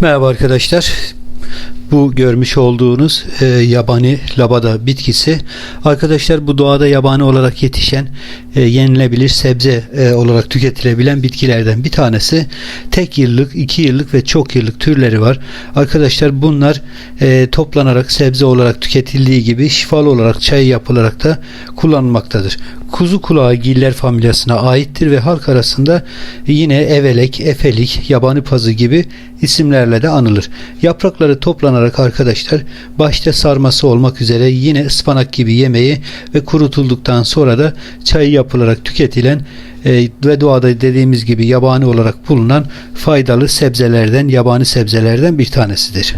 Merhaba arkadaşlar. Bu görmüş olduğunuz e, yabani labada bitkisi arkadaşlar bu doğada yabani olarak yetişen e, yenilebilir sebze e, olarak tüketilebilen bitkilerden bir tanesi. Tek yıllık, iki yıllık ve çok yıllık türleri var. Arkadaşlar bunlar e, toplanarak sebze olarak tüketildiği gibi şifalı olarak çay yapılarak da kullanılmaktadır. Kuzu kulağı giller familyasına aittir ve halk arasında yine evelek, efelik, yabani pazı gibi isimlerle de anılır. Yaprakları toplanarak arkadaşlar başta sarması olmak üzere yine ıspanak gibi yemeği ve kurutulduktan sonra da çayı yapılarak tüketilen e, ve doğada dediğimiz gibi yabani olarak bulunan faydalı sebzelerden, yabani sebzelerden bir tanesidir.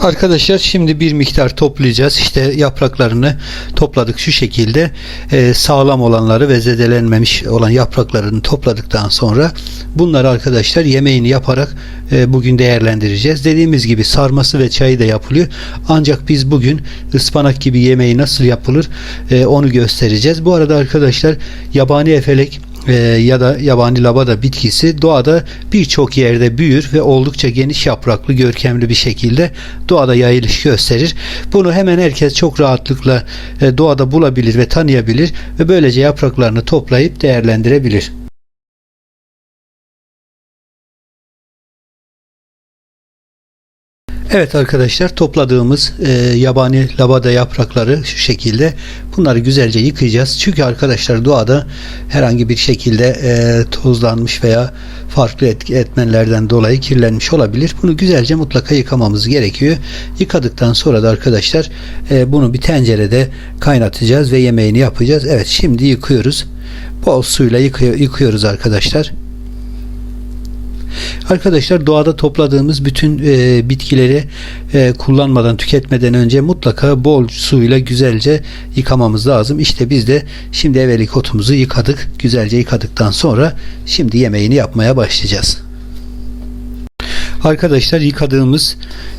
Arkadaşlar şimdi bir miktar toplayacağız. İşte yapraklarını topladık şu şekilde. Ee, sağlam olanları ve zedelenmemiş olan yapraklarını topladıktan sonra bunları arkadaşlar yemeğini yaparak e, bugün değerlendireceğiz. Dediğimiz gibi sarması ve çayı da yapılıyor. Ancak biz bugün ıspanak gibi yemeği nasıl yapılır e, onu göstereceğiz. Bu arada arkadaşlar yabani efelek e, ya da yabani labada bitkisi doğada birçok yerde büyür ve oldukça geniş yapraklı görkemli bir şekilde doğada yayılış gösterir. Bunu hemen herkes çok rahatlıkla e, doğada bulabilir ve tanıyabilir ve böylece yapraklarını toplayıp değerlendirebilir. Evet arkadaşlar topladığımız e, yabani labada yaprakları şu şekilde bunları güzelce yıkayacağız. Çünkü arkadaşlar doğada herhangi bir şekilde e, tozlanmış veya farklı et, etmenlerden dolayı kirlenmiş olabilir. Bunu güzelce mutlaka yıkamamız gerekiyor. Yıkadıktan sonra da arkadaşlar e, bunu bir tencerede kaynatacağız ve yemeğini yapacağız. Evet şimdi yıkıyoruz. Bol suyla yıkıyor, yıkıyoruz arkadaşlar. Arkadaşlar doğada topladığımız bütün e, bitkileri e, kullanmadan tüketmeden önce mutlaka bol suyla güzelce yıkamamız lazım. İşte biz de şimdi evelik otumuzu yıkadık. Güzelce yıkadıktan sonra şimdi yemeğini yapmaya başlayacağız. Arkadaşlar yıkadığımız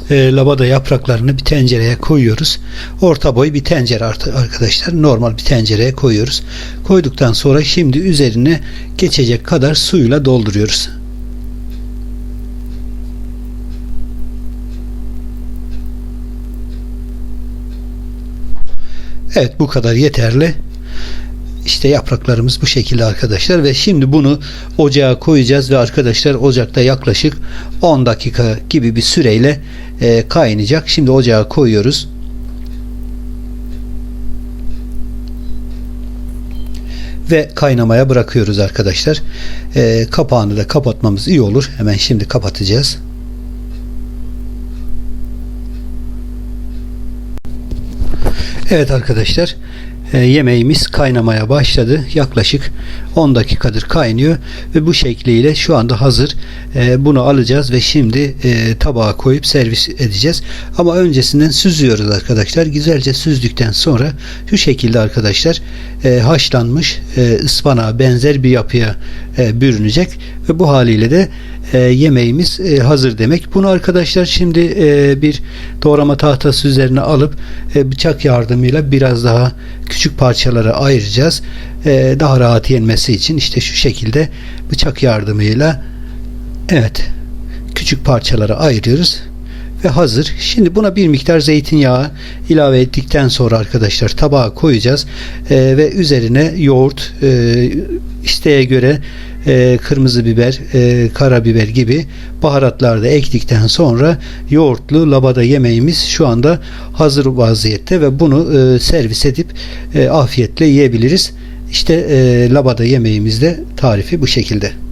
e, labada yapraklarını bir tencereye koyuyoruz. Orta boy bir tencere arkadaşlar. Normal bir tencereye koyuyoruz. Koyduktan sonra şimdi üzerine geçecek kadar suyla dolduruyoruz. Evet bu kadar yeterli. İşte yapraklarımız bu şekilde arkadaşlar ve şimdi bunu ocağa koyacağız ve arkadaşlar ocakta yaklaşık 10 dakika gibi bir süreyle e, kaynayacak. Şimdi ocağa koyuyoruz. Ve kaynamaya bırakıyoruz arkadaşlar. E, kapağını da kapatmamız iyi olur. Hemen şimdi kapatacağız. Evet arkadaşlar e, yemeğimiz kaynamaya başladı. Yaklaşık 10 dakikadır kaynıyor ve bu şekliyle şu anda hazır. E, bunu alacağız ve şimdi e, tabağa koyup servis edeceğiz. Ama öncesinden süzüyoruz arkadaşlar. Güzelce süzdükten sonra şu şekilde arkadaşlar haşlanmış e, ıspanağa benzer bir yapıya e, bürünecek ve bu haliyle de yemeğimiz hazır demek. Bunu arkadaşlar şimdi bir doğrama tahtası üzerine alıp bıçak yardımıyla biraz daha küçük parçalara ayıracağız. E, daha rahat yenmesi için işte şu şekilde bıçak yardımıyla evet küçük parçalara ayırıyoruz ve hazır. Şimdi buna bir miktar zeytinyağı ilave ettikten sonra arkadaşlar tabağa koyacağız e, ve üzerine yoğurt e, isteğe göre e, kırmızı biber, e, karabiber gibi baharatlar da ektikten sonra yoğurtlu labada yemeğimiz şu anda hazır vaziyette ve bunu e, servis edip e, afiyetle yiyebiliriz. İşte e, labada yemeğimizde tarifi bu şekilde.